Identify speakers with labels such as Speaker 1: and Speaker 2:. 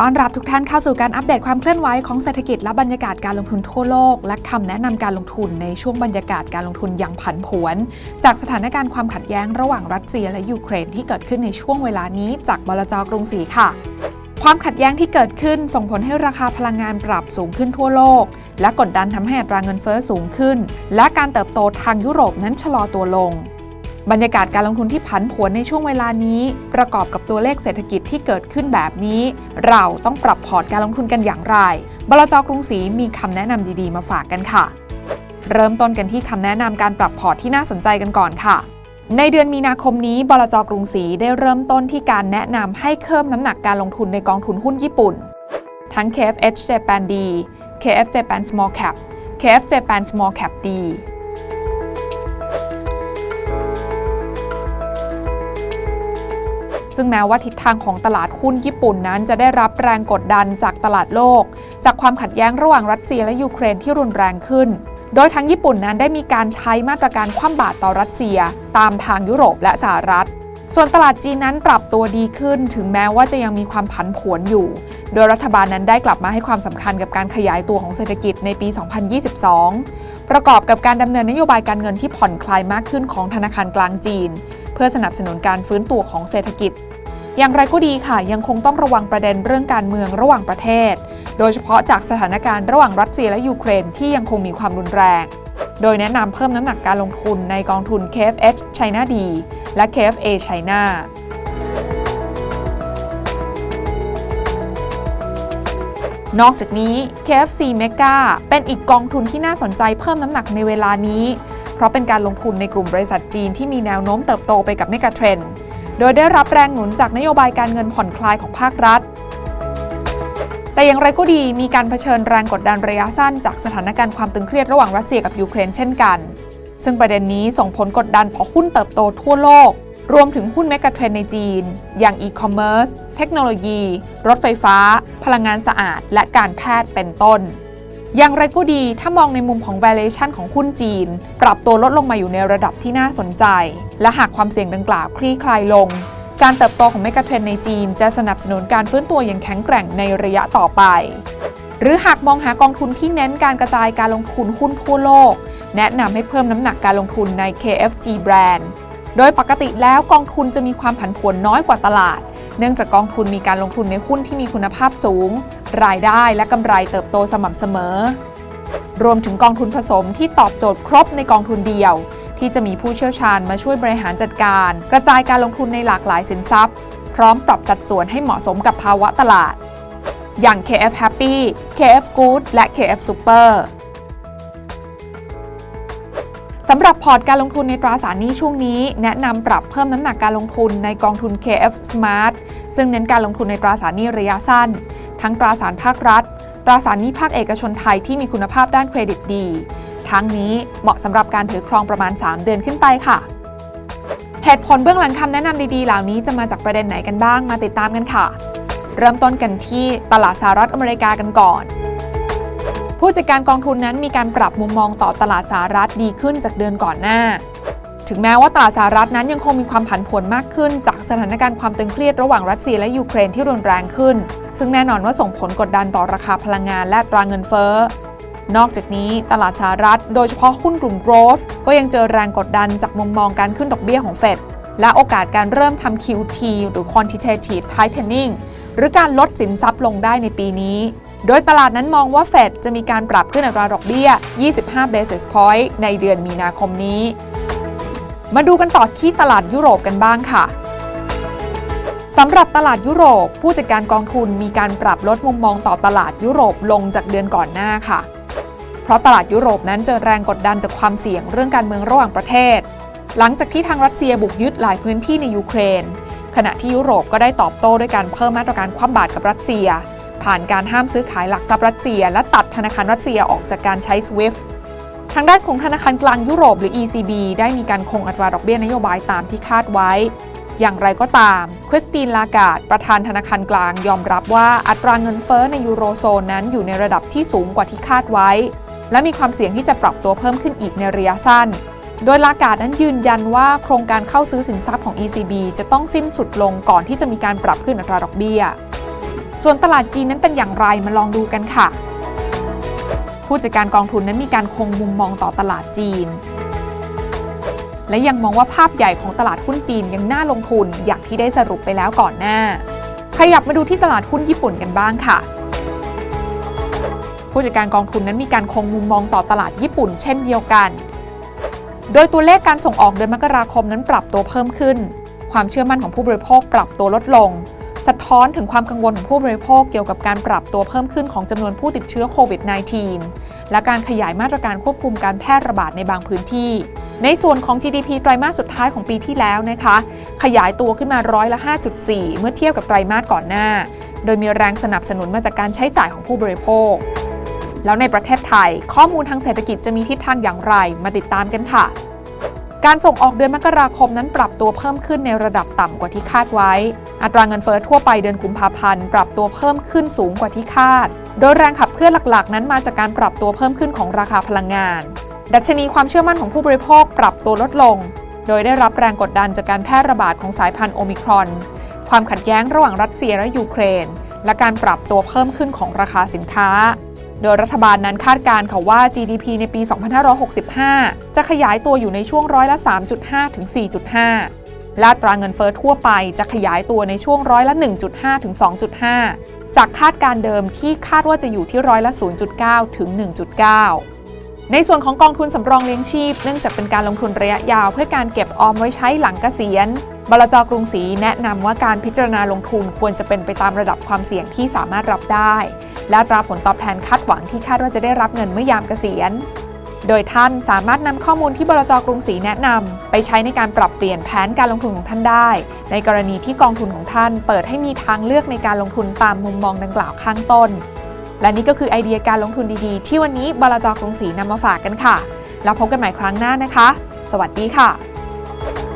Speaker 1: ต้อนรับทุกท่านเข้าสู่การอัปเดตความเคลื่อนไหวของเศรษฐกิจและบรรยากาศการลงทุนทั่วโลก และคำแนะนำการลงทุนในช่วงบรรยากาศการลงทุนอย่างผันผวน จากสถานการณ์ความขัดแย้งระหว่างรัสเซียและยูเครนที่เกิดขึ้นในช่วงเวลานี้จากบลจกรุงศรีค่ะ ความขัดแย้งที่เกิดขึ้นส่งผลให้ราคาพลังงานปรับสูงขึ้นทั่วโลก และกดดันทำให้อัตราเงินเฟ้อสูงขึ้น และการเติบโตทางยุโรปนั้นชะลอตัวลง บรรยากาศการลงทุนที่ผันผวนในช่วงเวลานี้ ประกอบกับตัวเลขเศรษฐกิจที่เกิดขึ้นแบบนี้ เราต้องปรับพอร์ตการลงทุนกันอย่างไร บลจกรุงศรีมีคำแนะนำดีๆ มาฝากกันค่ะ เริ่มต้นกันที่คำแนะนำการปรับพอร์ตที่น่าสนใจกันก่อนค่ะในเดือนมีนาคมนี้ บลจกรุงศรีได้เริ่มต้นที่การแนะนำให้เพิ่มน้ำหนักการลงทุนในกองทุนหุ้นญี่ปุ่น ทั้ง KFH Japan D KF Japan Small Cap KF Japan Small Cap D ซึ่งแม้ว่าทิศทางของตลาดหุ้นญี่ปุ่นนั้นจะได้รับแรงกดดันจากตลาดโลก จากความขัดแย้งระหว่างรัสเซียและยูเครนที่รุนแรงขึ้น โดยทั้งญี่ปุ่นนั้นได้มีการใช้มาตรการคว่ำบาตรต่อรัสเซีย ตามทางยุโรปและสหรัฐ ส่วนตลาดจีนนั้นปรับตัวดีขึ้น ถึงแม้ว่าจะยังมีความผันผวนอยู่ โดยรัฐบาลนั้นได้กลับมาให้ความสำคัญกับการขยายตัวของเศรษฐกิจในปี 2022 ประกอบกับการดำเนินนโยบายการเงินที่ผ่อนคลายมากขึ้นของธนาคารกลางจีน เพื่อสนับสนุนการฟื้นตัวของเศรษฐกิจ อย่างไรก็ดีค่ะ ยังคงต้องระวังประเด็นเรื่องการเมืองระหว่างประเทศ โดยเฉพาะจากสถานการณ์ระหว่างรัสเซียและยูเครนที่ยังคงมีความรุนแรง โดยแนะนำเพิ่มน้ำหนักการลงทุนในกองทุน KFH China D และ KFA China นอกจากนี้ KFC Mega เป็นอีกกองทุนที่น่าสนใจเพิ่มน้ำหนักในเวลานี้ เพราะเป็นการลงทุนในกลุ่มบริษัทจีนที่มีแนวโน้มเติบโตไปกับเมกะเทรนด์โดยได้รับแรงหนุนจากนโยบายการเงินผ่อนคลายของภาครัฐ แต่อย่างไรก็ดีมีการเผชิญแรงกดดันระยะสั้นจากสถานการณ์ความตึงเครียดระหว่างรัสเซียกับยูเครนเช่นกัน ซึ่งประเด็นนี้ส่งผลกดดันต่อหุ้นเติบโตทั่วโลก รวมถึงหุ้นเมกะเทรนในจีน อย่างอีคอมเมิร์ซ เทคโนโลยี รถไฟฟ้า พลังงานสะอาด และการแพทย์เป็นต้น อย่างไรก็ดีถ้ามองในมุมของ valuation ของหุ้นจีน ปรับตัวลดลงมาอยู่ในระดับที่น่าสนใจ และหากความเสี่ยงดังกล่าวคลี่คลายลง การเติบโตของเมกะเทรนในจีน จะสนับสนุนการฟื้นตัวอย่างแข็งแกร่งในระยะต่อไป หรือหากมองหากองทุนที่เน้นการกระจายการลงทุนหุ้นทั่วโลก แนะนำให้เพิ่มน้ำหนักการลงทุนใน KFG Brand โดยปกติแล้วกองทุนจะมีความผันผวนน้อยกว่าตลาด เนื่องจากกองทุนมีการลงทุนในหุ้นที่มีคุณภาพสูง รายได้และกำไรเติบโตสม่ำเสมอ รวมถึงกองทุนผสมที่ตอบโจทย์ครบในกองทุนเดียว ที่จะมีผู้เชี่ยวชาญมาช่วยบริหารจัดการ กระจายการลงทุนในหลากหลายสินทรัพย์ พร้อมปรับสัดส่วนให้เหมาะสมกับภาวะตลาด อย่าง KF Happy KF Good และ KF Super สำหรับพอร์ตการลงทุนในตราสารหนี้ช่วงนี้ แนะนำปรับเพิ่มน้ำหนักการลงทุนในกองทุน KF Smart ซึ่งเน้นการลงทุนในตราสารหนี้ระยะสั้น ทั้งตราสารภาครัฐ ตราสารหนี้ภาคเอกชนไทยที่มีคุณภาพด้านเครดิตดี ทั้งนี้เหมาะสำหรับการถือครองประมาณ 3 เดือนขึ้นไปค่ะ เหตุผลเบื้องหลังคำแนะนำดีๆ เหล่านี้จะมาจากประเด็นไหนกันบ้างมาติดตามกันค่ะ เริ่มต้นกันที่ตลาดสหรัฐอเมริกากันก่อน ผู้จัดการกองทุนนั้นมีการปรับมุมมองต่อตลาดสหรัฐดีขึ้นจากเดือนก่อนหน้า ถึงแม้ว่าตลาดสหรัฐนั้นยังคงมีความผันผวนมากขึ้น จากสถานการณ์ความตึงเครียดระหว่างรัสเซียและยูเครนที่รุนแรงขึ้น ซึ่งแน่นอนว่าส่งผลกดดันต่อราคาพลังงานและตราเงินเฟ้อนอกจากนี้ตลาดสหรัฐ โดยเฉพาะหุ้นกลุ่ม growth ก็ยังเจอแรงกดดันจากมุมมองการขึ้นดอกเบี้ยของเฟดและโอกาสการเริ่มทำ QT หรือ quantitative tightening หรือการลดสินทรัพย์ลงได้ในปีนี้ โดยตลาดนั้นมองว่าเฟดจะมีการปรับขึ้นอัตราดอกเบี้ย 25 basis point ในเดือนมีนาคมนี้ มาดูกันต่อที่ตลาดยุโรปกันบ้างค่ะสำหรับตลาดยุโรป ผู้จัดการกองทุนมีการปรับลดมุมมองต่อตลาดยุโรปลงจากเดือนก่อนหน้าค่ะ เพราะตลาดยุโรปนั้นเจอแรงกดดันจากความเสี่ยงเรื่องการเมืองระหว่างประเทศ หลังจากที่ทางรัสเซียบุกยึดหลายพื้นที่ในยูเครน ขณะที่ยุโรปก็ได้ตอบโต้ด้วยการเพิ่มมาตรการคว่ำบาตรกับรัสเซีย ผ่านการห้ามซื้อขายหลักทรัพย์รัสเซีย และตัดธนาคารรัสเซียออกจากการใช้ SWIFT ทางด้านของธนาคารกลางยุโรปหรือ ECB ได้มีการคงอัตราดอกเบี้ยนโยบายตามที่คาดไว้ อย่างไรก็ตาม คริสตินลาการ์ดประธานธนาคารกลางยอมรับว่าอัตราเงินเฟ้อในยูโรโซนนั้นอยู่ในระดับที่สูงกว่าที่คาดไว้ และมีความเสี่ยงที่จะปรับตัวเพิ่มขึ้นอีกในระยะสั้น โดยลากาดนั้นยืนยันว่าโครงการเข้าซื้อสินทรัพย์ของ ECB จะต้องสิ้นสุดลงก่อนที่จะมีการปรับขึ้นอัตราดอกเบี้ย ส่วนตลาดจีนนั้นเป็นอย่างไรมาลองดูกันค่ะ ผู้จัดการกองทุนนั้นมีการคงมุมมองต่อตลาดจีน และยังมองว่าภาพใหญ่ของตลาดหุ้นจีนยังน่าลงทุนอย่างที่ได้สรุปไปแล้วก่อนหน้า ขยับมาดูที่ตลาดหุ้นญี่ปุ่นกันบ้างค่ะผู้จัดการกองทุนนั้นมีการคงมุมมองต่อตลาดญี่ปุ่นเช่นเดียวกัน โดยตัวเลขการส่งออกเดือนมกราคมนั้นปรับตัวเพิ่มขึ้น ความเชื่อมั่นของผู้บริโภคปรับตัวลดลง สะท้อนถึงความกังวลของผู้บริโภคเกี่ยวกับการปรับตัวเพิ่มขึ้นของจำนวนผู้ติดเชื้อโควิด -19 และการขยายมาตรการควบคุมการแพร่ระบาดในบางพื้นที่ ในส่วนของ GDP ไตรมาสสุดท้ายของปีที่แล้วนะคะ ขยายตัวขึ้นมาร้อยละ 5.4 เมื่อเทียบกับไตรมาสก่อนหน้า โดยมีแรงสนับสนุนมาจากการใช้จ่ายของผู้บริโภค แล้วในประเทศไทย ข้อมูลทางเศรษฐกิจจะมีทิศทางอย่างไร มาติดตามกันค่ะ การส่งออกเดือนมกราคมนั้นปรับตัวเพิ่มขึ้นในระดับต่ำกว่าที่คาดไว้ อัตราเงินเฟ้อทั่วไปเดือนกุมภาพันธ์ปรับตัวเพิ่มขึ้นสูงกว่าที่คาด โดยแรงขับเคลื่อนหลักๆ นั้นมาจากการปรับตัวเพิ่มขึ้นของราคาพลังงาน ดัชนีความเชื่อมั่นของผู้บริโภคปรับตัวลดลง โดยได้รับแรงกดดันจากการแพร่ระบาดของสายพันธุ์โอมิครอน ความขัดแย้งระหว่างรัสเซียและยูเครน และการปรับตัวเพิ่มขึ้นของราคาสินค้า โดยรัฐบาลนั้นคาดการณ์ค่ะว่า GDP ในปี 2565 จะขยายตัวอยู่ในช่วงร้อยละ 3.5 ถึง 4.5 และตราเงินเฟอ้อทั่วไปจะขยายตัวในช่วงร้อยละ 1.5 ถึง 2.5 จากคาดการณ์เดิมที่คาดว่าจะอยู่ที่ร้อยละ 0.9 ถึง 1.9ในส่วนของกองทุนสำรองเลี้ยงชีพ เนื่องจากเป็นการลงทุนระยะยาว เพื่อการเก็บออมไว้ใช้หลังเกษียณ บลจกรุงศรีแนะนำว่าการพิจารณาลงทุนควรจะเป็นไปตามระดับความเสี่ยงที่สามารถรับได้ และอัตราผลตอบแทนคาดหวังที่คาดว่าจะได้รับเงินเมื่อยามเกษียณ โดยท่านสามารถนำข้อมูลที่บลจกรุงศรีแนะนำไปใช้ในการปรับเปลี่ยนแผนการลงทุนของท่านได้ ในกรณีที่กองทุนของท่าน เปิดให้มีทางเลือกในการลงทุนตามมุมมองดังกล่าวข้างต้น และนี่ก็คือไอเดียการลงทุนดีๆ ที่วันนี้บลจกรุงศรีนำมาฝากกันค่ะ แล้วพบกันใหม่ครั้งหน้านะคะ สวัสดีค่ะ